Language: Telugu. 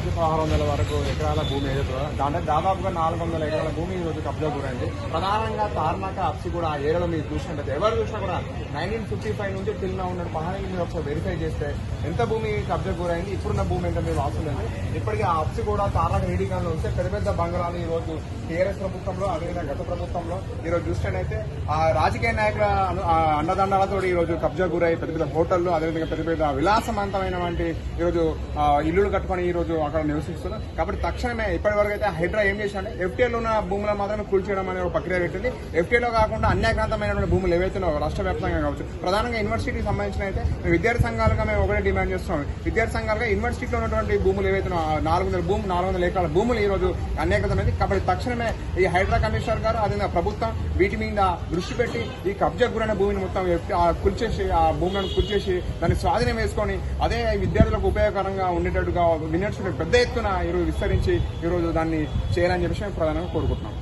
నుంచి పదహారు వందల వరకు ఎకరాల భూమి ఏదైతే దాంట్లో దాదాపుగా నాలుగు వందల ఎకరాల భూమి ఈ రోజు కబ్జా గురైంది. ప్రధానంగా తార్నాక అప్సి కూడా ఆ ఏరియాలో మీరు చూసినట్టయితే ఎవరు చూసినా కూడా నైన్టీన్ ఫిఫ్టీ ఫైవ్ నుంచి తిన్న ఉన్న పహానీ మీరు ఒకసారి వెరిఫై చేస్తే ఎంత భూమి కబ్జా గురైంది ఇప్పుడున్న భూమి ఎంత మీరు అవసరం ఇప్పటికీ ఆ అప్సి కూడా తార్నాక రెడీగానే ఉంటే పెద్ద పెద్ద బంగాళాలు ఈ రోజు టీఆర్ఎస్ ప్రభుత్వంలో అదేవిధంగా గత ప్రభుత్వంలో ఈరోజు చూసినట్టయితే ఆ రాజకీయ నాయకుల అన్నదండాలతో ఈరోజు ఈ రోజు కబ్జా గురై పెద్ద పెద్ద హోటళ్ళు అదేవిధంగా పెద్ద పెద్ద విలాసవంతమైనటువంటి ఈరోజు ఇల్లులు కట్టుకొని ఈరోజు అక్కడ నివసిస్తున్నారు కాబట్టి తక్షణమే ఇప్పటి వరకు అయితే హైడ్రా ఏం చేశారంటే ఎఫ్టీఏలో ఉన్న భూములను మాత్రమే కూల్చేయడం అనే ఒక ప్రక్రియ పెట్టింది. ఎఫ్టీఏలో కాకుండా అన్యాక్రాంతమైనటువంటి భూములు ఏవైతే రాష్ట్ర వ్యాప్తంగా కావచ్చు ప్రధానంగా యూనివర్సిటీకి సంబంధించిన అయితే విద్యార్థి సంఘాలుగా మేము ఒకటే డిమాండ్ చేస్తున్నాం. విద్యార్థి సంఘాలుగా యూనివర్సిటీలో ఉన్నటువంటి భూములు ఏవైతే నాలుగు వందల భూములు నాలుగు వందల ఎకరాల భూములు ఈ రోజు అన్యాకతమైంది కాబట్టి తక్షణమే ఈ హైడ్రా కమిషనర్ గారు అదే ప్రభుత్వం వీటి మీద దృష్టి పెట్టి ఈ కబ్జా గురైన భూమిని మొత్తం ఎఫ్- ఆ ఆ భూములను కుల్చేసి దాన్ని స్వాధీనం వేసుకొని అదే విద్యార్థులకు ఉపయోగకరంగా ఉండేటట్టుగా యూనివర్సిటీ పెద్ద ఎత్తున ఈరోజు విస్తరించి ఈరోజు దాన్ని చేయాలని చెప్పేసి మేము ప్రధానంగా కోరుకుంటున్నాం.